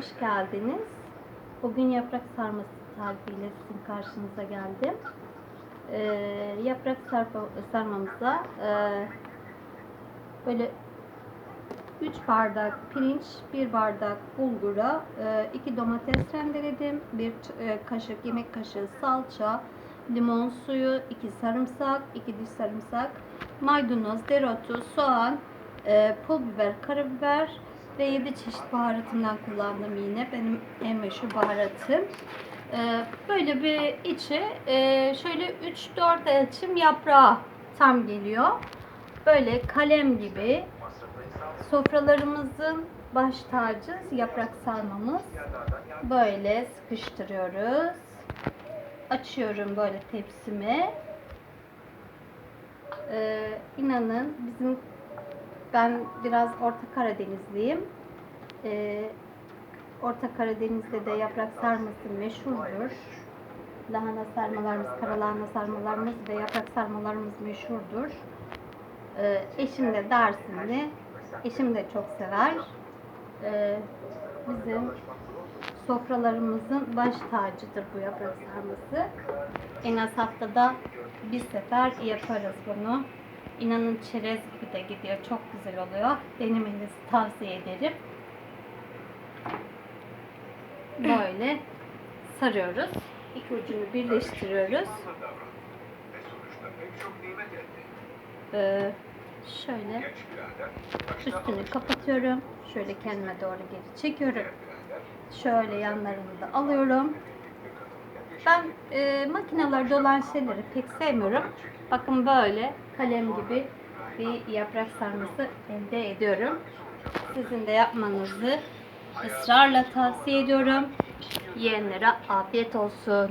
hoş geldiniz. Bugün yaprak sarması tarifiyle sizin karşınıza geldim. Ee, yaprak sarpa, sarmamıza e, böyle 3 bardak pirinç, 1 bardak bulgura, 2 domates rendeledim, 1 kaşık yemek kaşığı salça, limon suyu, 2 sarımsak, 2 diş sarımsak, maydanoz, dereotu, soğan, e, pul biber, karabiber ve 7 çeşit baharatından kullandım yine. Benim en meşhur baharatım. E, böyle bir içi e, şöyle 3-4 elçim yaprağı tam geliyor. Böyle kalem gibi sofralarımızın baş tacı yaprak sarmamız. Böyle sıkıştırıyoruz. Açıyorum böyle tepsimi. Ee, inanın bizim ben biraz Orta Karadenizliyim. Ee, Orta Karadeniz'de de yaprak sarması meşhurdur. Lahana sarmalarımız, karalahana sarmalarımız ve yaprak sarmalarımız meşhurdur. Ee, eşim de Dersimli. Eşim de çok sever. Ee, bizim sofralarımızın baş tacıdır bu yaprak sarması. En az haftada bir sefer yaparız bunu. İnanın çerez gibi de gidiyor. Çok güzel oluyor. Denemenizi tavsiye ederim. Böyle sarıyoruz. İki ucunu birleştiriyoruz. Ee, şöyle üstünü kapatıyorum. Şöyle kendime doğru geri çekiyorum. Şöyle yanlarını da alıyorum. Ben e, makinelerde olan şeyleri pek sevmiyorum. Bakın böyle kalem gibi bir yaprak sarması elde ediyorum. Sizin de yapmanızı ısrarla tavsiye ediyorum. Yiyenlere afiyet olsun.